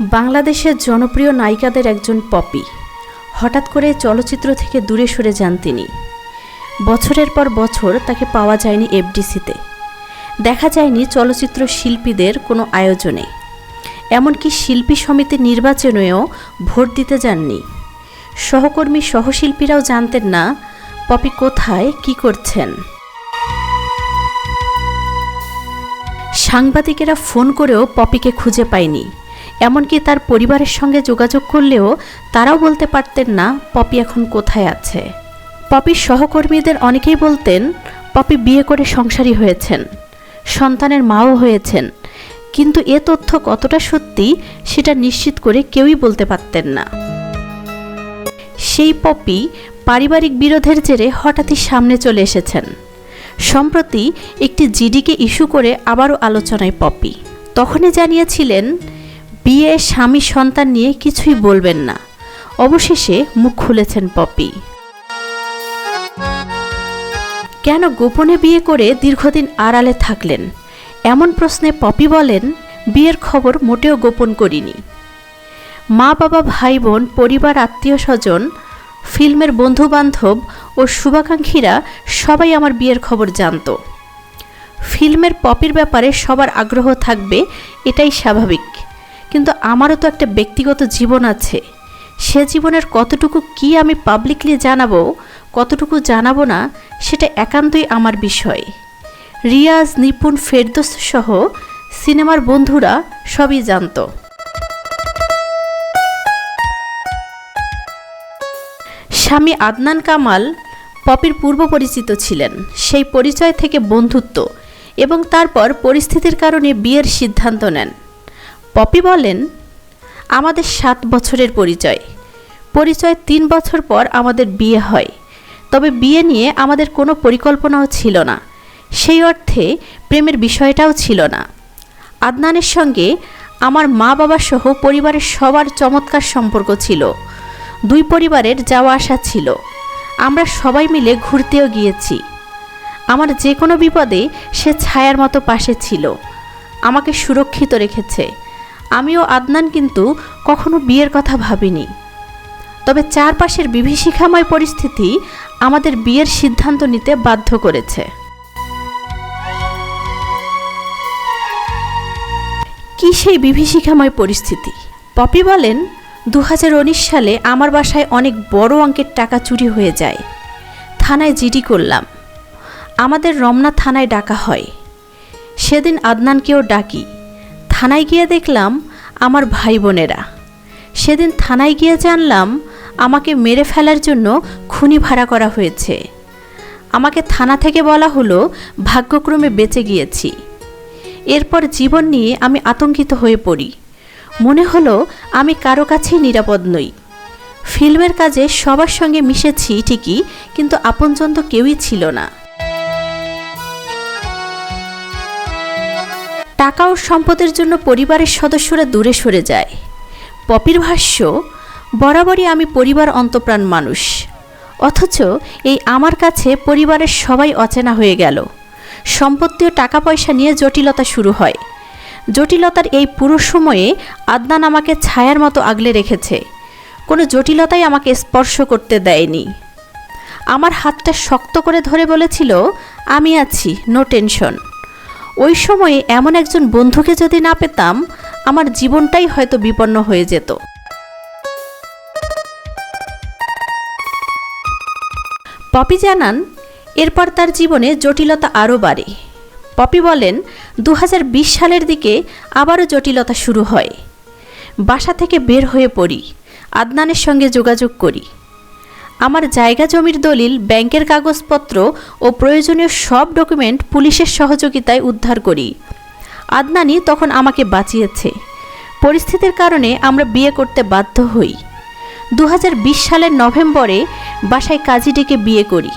বাংলাদেশের জনপ্রিয় নায়িকাদের একজন পপি। হঠাৎ করে চলচ্চিত্র থেকে দূরে সরে যান তিনি। বছরের পর বছর তাকে পাওয়া যায়নি এফডিসিতে। দেখা যায়নি চলচ্চিত্র শিল্পীদের কোনো আয়োজনে। এমনকি শিল্পী সমিতির নির্বাচনেও ভোট দিতে যাননি। সহকর্মী সহশিল্পীরাও জানতেন না, পপি কোথায়, কি করছেন। সাংবাদিকেরা ফোন করেও পপিকে খুঁজে পায়নি। এমনকি তার পরিবারের সঙ্গে যোগাযোগ করলেও তারাও বলতে পারতেন না, পপি এখন কোথায় আছে। পপির সহকর্মীদের অনেকেই বলতেন, পপি বিয়ে করে সংসারী হয়েছেন, সন্তানের মাও হয়েছেন, কিন্তু এ তথ্য কতটা সত্যি সেটা নিশ্চিত করে কেউই বলতে পারতেন না। সেই পপি পারিবারিক বিরোধের জেরে হঠাৎই সামনে চলে এসেছেন। সম্প্রতি একটি জিডিকে ইস্যু করে আবারও আলোচনায় পপি। তখনই জানিয়েছিলেন বিয়ে স্বামী সন্তান নিয়ে কিছুই বলবেন না। অবশেষে মুখ খুলেছেন পপি। কেন গোপনে বিয়ে করে দীর্ঘদিন আড়ালে থাকলেন? এমন প্রশ্নে পপি বলেন, বিয়ের খবর মোটেও গোপন করিনি। মা বাবা, ভাই বোন, পরিবার, আত্মীয় স্বজন, ফিল্মের বন্ধুবান্ধব ও শুভাকাঙ্ক্ষীরা সবাই আমার বিয়ের খবর জানত। ফিল্মের পপির ব্যাপারে সবার আগ্রহ থাকবে, এটাই স্বাভাবিক। কিন্তু আমারও তো একটা ব্যক্তিগত জীবন আছে। সে জীবনের কতটুকু কি আমি পাবলিকলি জানাব, কতটুকু জানাব না, সেটা একান্তই আমার বিষয়। রিয়াজ, নিপুণ, ফেরদোস সহ সিনেমার বন্ধুরা সবই জানতো। স্বামী আদনান কামাল পপির পূর্ব পরিচিত ছিলেন। সেই পরিচয় থেকে বন্ধুত্ব এবং তারপর পরিস্থিতির কারণে বিয়ের সিদ্ধান্ত নেন। পপি বলেন, আমাদের সাত বছরের পরিচয়। পরিচয় তিন বছর পর আমাদের বিয়ে হয়। তবে বিয়ে নিয়ে আমাদের কোনো পরিকল্পনাও ছিল না। সেই অর্থে প্রেমের বিষয়টাও ছিল না। আদনানের সঙ্গে আমার মা বাবা সহ পরিবারের সবার চমৎকার সম্পর্ক ছিল। দুই পরিবারের যাওয়া আসা ছিল। আমরা সবাই মিলে ঘুরতেও গিয়েছি। আমার যে কোনো বিপদে সে ছায়ার মতো পাশে ছিল। আমাকে সুরক্ষিত রেখেছে। আমিও আদনান কিন্তু কখনো বিয়ের কথা ভাবিনি। তবে চারপাশের বিভীষিকাময় পরিস্থিতি আমাদের বিয়ের সিদ্ধান্ত নিতে বাধ্য করেছে। কি সেই বিভীষিকাময় পরিস্থিতি? পপি বলেন দু হাজার উনিশ সালে আমার বাসায় অনেক বড় অঙ্কের টাকা চুরি হয়ে যায়। থানায় জিডি করলাম। আমাদের রমনা থানায় ডাকা হয়। সেদিন আদনানকেও ডাকি। থানায় গিয়ে দেখলাম আমার ভাই বোনেরা সেদিন থানায় গিয়ে জানলাম আমাকে মেরে ফেলার জন্য খুনি ভাড়া করা হয়েছে। আমাকে থানা থেকে বলা হলো, ভাগ্যক্রমে বেঁচে গিয়েছি। এরপর জীবন নিয়ে আমি আতঙ্কিত হয়ে পড়ি। মনে হলো আমি কারও কাছেই নিরাপদ নই। ফিল্মের কাজে সবার সঙ্গে মিশেছি ঠিকই, কিন্তু আপনজন তো কেউই ছিল না। টাকা ও সম্পদের জন্য পরিবারের সদস্যরা দূরে সরে যায়। পপির ভাষ্য, বরাবরই আমি পরিবার অন্তপ্রাণ মানুষ। অথচ এই আমার কাছে পরিবারের সবাই অচেনা হয়ে গেল। সম্পত্তি ও টাকা পয়সা নিয়ে জটিলতা শুরু হয়। জটিলতার এই পুরো সময়ে আদনান আমাকে ছায়ার মতো আগলে রেখেছে। কোনো জটিলতাই আমাকে স্পর্শ করতে দেয়নি। আমার হাতটা শক্ত করে ধরে বলেছিল, আমি আছি, নো টেনশন। ওই সময়ে এমন একজন বন্ধুকে যদি না পেতাম, আমার জীবনটাই হয়তো বিপন্ন হয়ে যেত। পপি জানান, এরপর তার জীবনে জটিলতা আরও বাড়ে। পপি বলেন দু হাজার বিশ সালের দিকে আবারও জটিলতা শুরু হয়। বাসা থেকে বের হয়ে পড়ি, আদনানের সঙ্গে যোগাযোগ করি। আমার জায়গা জমির দলিল, ব্যাংকের কাগজপত্র ও প্রয়োজনীয় সব ডকুমেন্ট পুলিশের সহযোগিতায় উদ্ধার করি। আদনানি তখন আমাকে বাঁচিয়েছে। পরিস্থিতির কারণে আমরা বিয়ে করতে বাধ্য হই। দু হাজার বিশ সালের নভেম্বরে বাসায় কাজী ডেকে বিয়ে করি।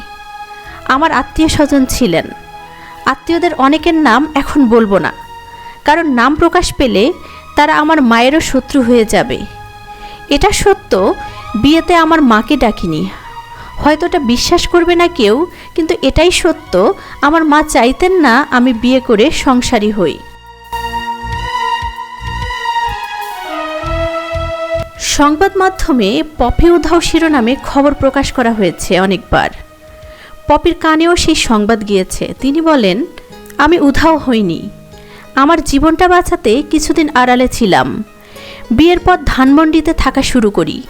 আমার আত্মীয় স্বজন ছিলেন। আত্মীয়দের অনেকের নাম এখন বলব না, কারণ নাম প্রকাশ পেলে তারা আমার মায়েরও শত্রু হয়ে যাবে। এটা সত্য বিয়েতে আমার মাকে ডাকিনি। হয়তো এটা বিশ্বাস করবে না কেউ, কিন্তু এটাই সত্য, আমার মা চাইতেন না আমি বিয়ে করে সংসারী হই। সংবাদ মাধ্যমে পপি উধাও শিরোনামে খবর প্রকাশ করা হয়েছে অনেকবার। পপির কানেও সেই সংবাদ গিয়েছে। তিনি বলেন, আমি উধাও হইনি। আমার জীবনটা বাঁচাতে কিছুদিন আড়ালে ছিলাম। বিয়ের পর ধানমন্ডিতে থাকা শুরু করি।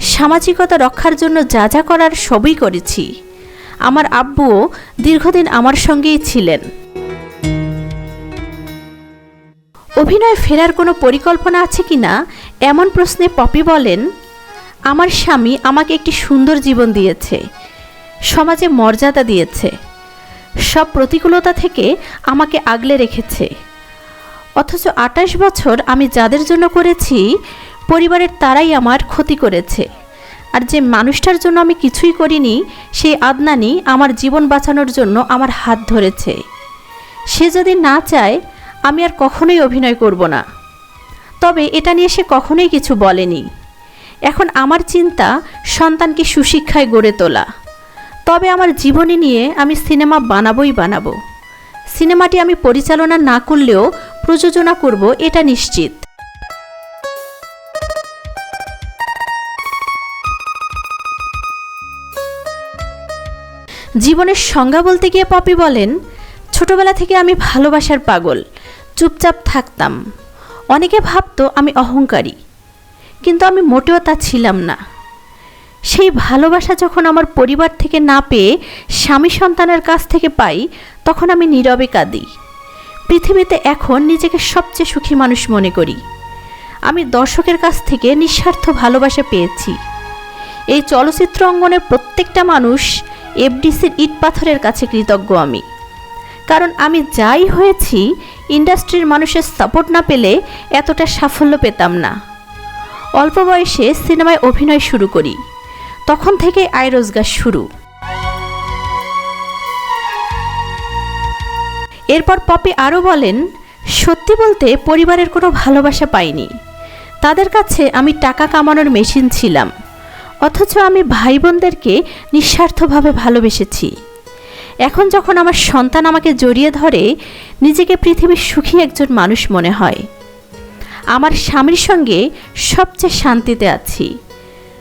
সামাজিকতা রক্ষার জন্য যা যা করার সবই করেছি। আমার আব্বুও দীর্ঘদিন আমার সঙ্গেই ছিলেন। অভিনয় ফেরার কোনো পরিকল্পনা আছে কি না? এমন প্রশ্নে পপি বলেন, আমার স্বামী আমাকে একটি সুন্দর জীবন দিয়েছে, সমাজে মর্যাদা দিয়েছে, সব প্রতিকূলতা থেকে আমাকে আগলে রেখেছে। অথচ আটাশ বছর আমি যাদের জন্য করেছি পরিবারের তারাই আমার ক্ষতি করেছে। আর যে মানুষটার জন্য আমি কিছুই করিনি, সেই আদনানি আমার জীবন বাঁচানোর জন্য আমার হাত ধরেছে। সে যদি না চায়, আমি আর কখনোই অভিনয় করব না। তবে এটা নিয়ে সে কখনোই কিছু বলেনি। এখন আমার চিন্তা সন্তানকে সুশিক্ষায় গড়ে তোলা। তবে আমার জীবনী নিয়ে আমি সিনেমা বানাবই বানাবো। সিনেমাটি আমি পরিচালনা না করলেও প্রযোজনা করব, এটা নিশ্চিত। জীবনের সংজ্ঞা বলতে গিয়ে পপি বলেন, ছোটবেলা থেকে আমি ভালোবাসার পাগল, চুপচাপ থাকতাম। অনেকে ভাবতো আমি অহংকারী, কিন্তু আমি মোটেও তা ছিলাম না। সেই ভালোবাসা যখন আমার পরিবার থেকে না পেয়ে স্বামী সন্তানের কাছ থেকে পাই, তখন আমি নীরবে কাঁদি। পৃথিবীতে এখন নিজেকে সবচেয়ে সুখী মানুষ মনে করি। আমি দর্শকের কাছ থেকে নিঃস্বার্থ ভালোবাসা পেয়েছি। এই চলচ্চিত্র অঙ্গনের প্রত্যেকটা মানুষ এফডিসির ইট পাথরের কাছে কৃতজ্ঞ আমি। কারণ আমি যাই হয়েছি, ইন্ডাস্ট্রির মানুষের সাপোর্ট না পেলে এতটা সাফল্য পেতাম না। অল্প বয়সে সিনেমায় অভিনয় শুরু করি। তখন থেকে আয় রোজগার শুরু। এরপর পপি আরও বলেন, সত্যি বলতে পরিবারের কোনো ভালোবাসা পাইনি। তাদের কাছে আমি টাকা কামানোর মেশিন ছিলাম। অথচ আমি ভাই বোনদেরকে নিঃস্বার্থভাবে ভালোবেসেছি। এখন যখন আমার সন্তান আমাকে জড়িয়ে ধরে, নিজেকে পৃথিবীর সুখী একজন মানুষ মনে হয়। আমার স্বামীর সঙ্গে সবচেয়ে শান্তিতে আছি।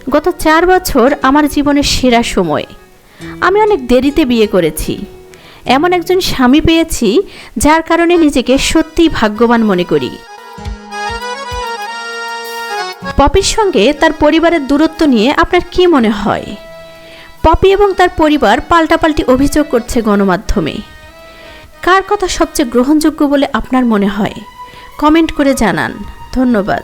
গত চার বছর আমার জীবনের সেরা সময়। আমি অনেক দেরিতে বিয়ে করেছি। এমন একজন স্বামী পেয়েছি, যার কারণে নিজেকে সত্যিই ভাগ্যবান মনে করি। পপির সঙ্গে তার পরিবারের দূরত্ব নিয়ে আপনার কি মনে হয়? পপি এবং তার পরিবার পাল্টাপাল্টি অভিযোগ করছে গণমাধ্যমে। কার কথা সবচেয়ে গ্রহণযোগ্য বলে আপনার মনে হয়? কমেন্ট করে জানান। ধন্যবাদ।